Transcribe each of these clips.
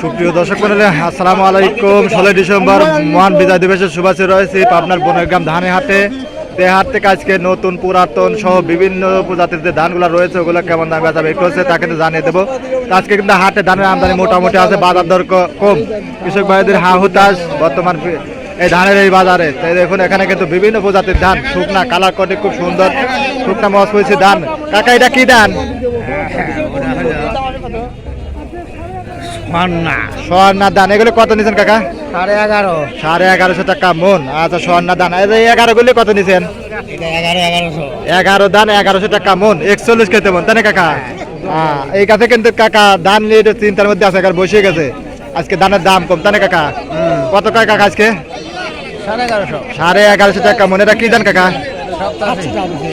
সুপ্রিয় দর্শক মন্ডলী, আসসালামু আলাইকুম। ষোলোই ডিসেম্বর মহান বিজয় দিবসের শুভেচ্ছা রয়েছে পাবনার বনগ্রাম ধানের হাটে। এই হাট থেকে আজকে নতুন পুরাতন সহ বিভিন্ন প্রজাতির যে ধানগুলো রয়েছে, ওগুলো কেমন দাম বেচা বিক্রি হচ্ছে তো জানিয়ে দেবো। আজকে কিন্তু হাটে ধানের আমদানি মোটামুটি আছে, বাজার দর কম। কৃষক ভাইদের হা হুতাশ, বর্তমান এই ধানের এই বাজারে। তাই দেখুন, এখানে কিন্তু বিভিন্ন প্রজাতির ধান, শুকনা, কালার কোয়ালিটি খুব সুন্দর, শুকনা হয়েছে ধান। কাকা, এটা কি ধান? না সোয়ান্না ধান এগুলো কত নিছেন কাকা? সাড়ে এগারো। সাড়ে এগারোশো টাকা মন। আচ্ছা এই যে এগারো গুলি কত নিছেন? এগারো ধান এগারোশো টাকা মন একচল্লিশ খেতে মন তাই কাকা? হ্যাঁ। এই কাছে কিন্তু কাকা ধান নিয়ে চিন্তার মধ্যে আছে বসে গেছে। আজকে ধানের দাম কম তাই কাকা? কত টাকা কাকা আজকে? সাড়ে এগারোশো। টাকা মন এটা কি দান কাকা?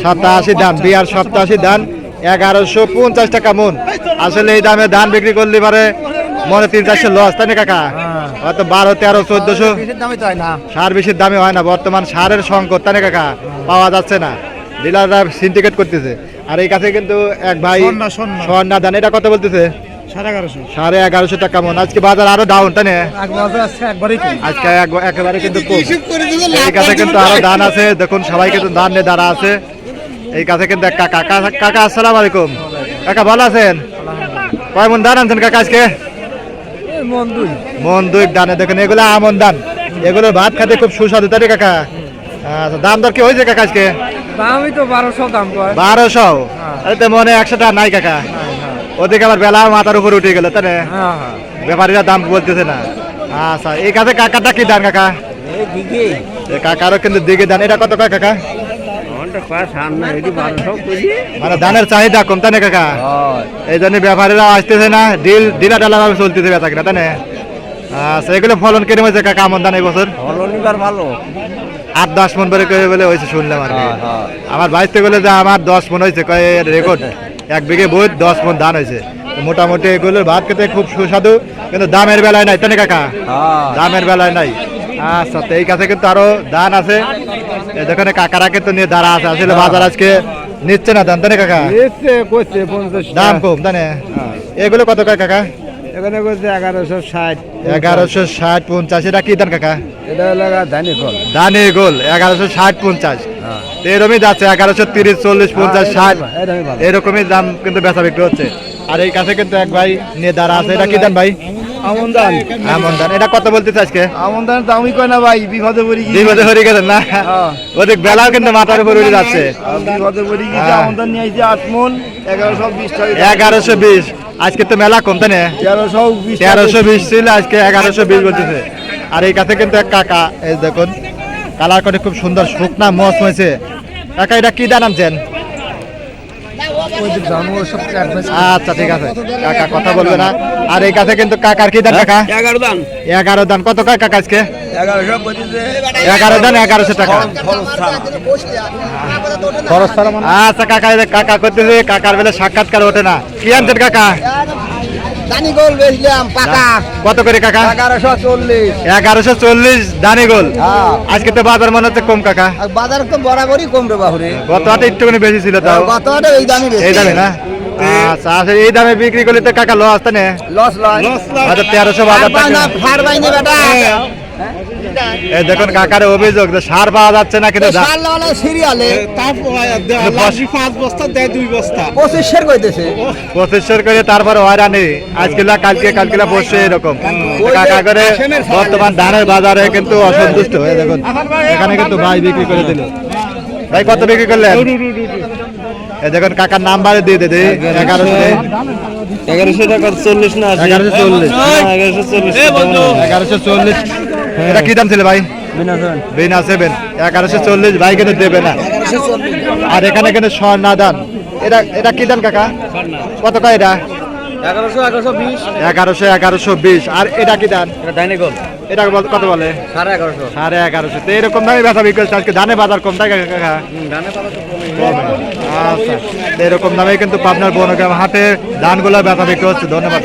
সাতাশি। ধান বিয়ার সপ্তাশি ধান এগারোশো পঞ্চাশ টাকা মন। আসলে এই দামে ধান বিক্রি করলে পারে মনে তিন চারশো লস তাই না কাকা? হয়তো বারো তেরো চোদ্দশো। হয় সার বেশির দামে হয় না বর্তমান সারের সংকট তাই না কাকা? পাওয়া যাচ্ছে না। ডিলাররা সিন্ডিকেট করতেছে। আর এই কাছে কিন্তু এক ভাই স্বর্ণা, দান এটা কত বলতেছে? সাড়ে এগারোশো। টাকা মন। আজকে বাজার আরও ডাউন তাই না? একেবারে কিন্তু এই কাছে কিন্তু আরও দান আছে। দেখুন সবাই কিন্তু দান নিয়ে দাঁড়া আছে। এই কাছে কিন্তু কাকা আসসালাম আলাইকুম। কাকা ভালো আছেন? কয় মন দান আনছেন কাকা আজকে? মন দুই। মন দুই দানে দেখুন এগুলো আমন দান এগুলো ভাত খেতে খুব সুস্বাদু তাই রে কাকা? আচ্ছা দাম দর কি হয়েছে কাকা আজকে? দামই তো বারোশো দাম কয়। বারোশো? তো মনে একশো টাকা নাই কাকা। ওদিকে আবার বেলা মাথার উপর উঠে গেল তাই না? হ্যাঁ হ্যাঁ। ব্যাপারীরা দাম বলতেছে না। আচ্ছা এই কাছে কাকাটা কি দান কাকা? এই কাকারও কিন্তু দিকে দান এটা কত কয় কাকা? মানে ধানের চাহিদা কম কাকা? এই জন্য ব্যাপারীরা আসতেছে না ডিল ডিলা ডালা ভাবে চলতেছে বেচা কিনা আচ্ছা এগুলো ফলন কেটে হয়েছে কাকা আমন এই বছর ভালো। আট দশ মন করে করে বলে হয়েছে শুনলাম আর আমার বাইতে বলে যে আমার দশ মন হয়েছে কয় রেকর্ড এক বিঘে বই দশ মন ধান হয়েছে। মোটামুটি এগুলোর ভাত খেতে খুব সুস্বাদু কিন্তু দামের বেলায় নাই তাই না কাকা? দামের বেলায় নাই। আচ্ছা তো এই কাছে কিন্তু আরও ধান আছে। এই কাকারা কিন্তু নিয়ে দাঁড়া আছে আসলে বাজার আজকে নিচ্ছে না ধান তাই কাকা। এসে করছে পঞ্চাশ দাম কম তাই এগুলো কত কয় কাকা? এখানে করছে এগারোশো ষাট। এগারোশো ষাট পঞ্চাশ এটা কি দান কাকা? এটা হলো ধানি ফল দানে গোল এগারোশো ষাট পঞ্চাশ। এরকমই যাচ্ছে এগারোশো তিরিশ চল্লিশ পঞ্চাশ ষাট। এরকমই দাম কিন্তু বেচা বিক্রি হচ্ছে। আর এই কাছে কিন্তু এক ভাই নিয়ে দাঁড়া আছে এটা কি দাম ভাই? আমন দান এটা কত বলতেছে আজকে? আমন দামই কয় না ভাই বিপদে পড়ি বছর হয়ে গেছেন না? ওদিক বেলাও কিন্তু মাথার উপর উঠে যাচ্ছে। বিপদে পড়ি আমন দান নিয়ে আইছে আট মন এগারোশো বিশ টাকা। এগারোশো বিশ। আজকে তো মেলা কম তাই না? তেরোশো বিশ তেরোশো বিশ ছিল আজকে এগারোশো বিশ বলতেছে। আর এই কাছে কিন্তু এক কাকা এই দেখুন কালার করে খুব সুন্দর শুকনা মস হয়েছে। কাকা এটা কি দান আনছেন আচ্ছা ঠিক আছে। কাকা কথা বলবে না। আর এই কাছে কিন্তু কাকার কি দান কাকা? এগারো দান এগারো দান কত কয় কাকা আজকে এগারো দান এগারোশো টাকা। খরচ আচ্ছা কাকা কাকা করতেছে কাকার বেলা সাক্ষাৎকার ওঠে না। কি আনছেন কাকা? দানি গোল বেচলাম পাকা। কত করে কাকা? এগারোশো চল্লিশ। এগারোশো চল্লিশ দানি গোল হ্যাঁ। আজকে তো বাজার মনে হচ্ছে কম কাকা। বাজার তো বরাবরই কম রে বাহুরে গত হাটে একটুখানি বেশি ছিল তাও। কত হাটে এই দামে এই দামে না? আচ্ছা এই দামে বিক্রি করলে তো কাকা লস তাই না? লস লস আচ্ছা তেরোশো বাজার না, ফার বাইনি বেটা। এই দেখুন কাকার অভিযোগ যে সার পাওয়া যাচ্ছে না কিন্তু সার লাগালে সিরিয়ালে। পাঁচ বস্তা দেয় দুই বস্তা। পঁচিশের কইতেছে। করে তারপরে হয়রানি। আজকে না কালকে কালকে না বসে এরকম। কাকা করে বর্তমান ধানের বাজারে কিন্তু অসন্তুষ্ট। হয়ে দেখুন এখানে কিন্তু ভাই বিক্রি করে দিল। ভাই কত বিক্রি করলেন? দেখুন কাকার নাম্বার দিয়ে দে দে এগারোশো এগারোশো টাকা চল্লিশ না এগারোশো চল্লিশ। এগারোশো চল্লিশ। এগারোশো চল্লিশ। এটা কি দাম ছিল ভাই? বিনা সেভেন এগারোশো চল্লিশ ভাই কিন্তু দেবে না। আর এখানে কিন্তু স্বর্ণা দান এটা এটা কি দাম কাকা? কত কয় এটা? এগারোশো এগারোশো বিশ। আর এটা কি দান এটা বল- কত বলে? সাড়ে এগারোশো। সাড়ে এগারোশো। তো এরকম দামে ব্যথা বিক্রি আজকে ধানে বাজার কম থাকে কাকা। আচ্ছা। এরকম দামে কিন্তু পাবনার বনগ্রাম হাটে ধানগুলো ব্যথা বিক্রি হচ্ছে। ধন্যবাদ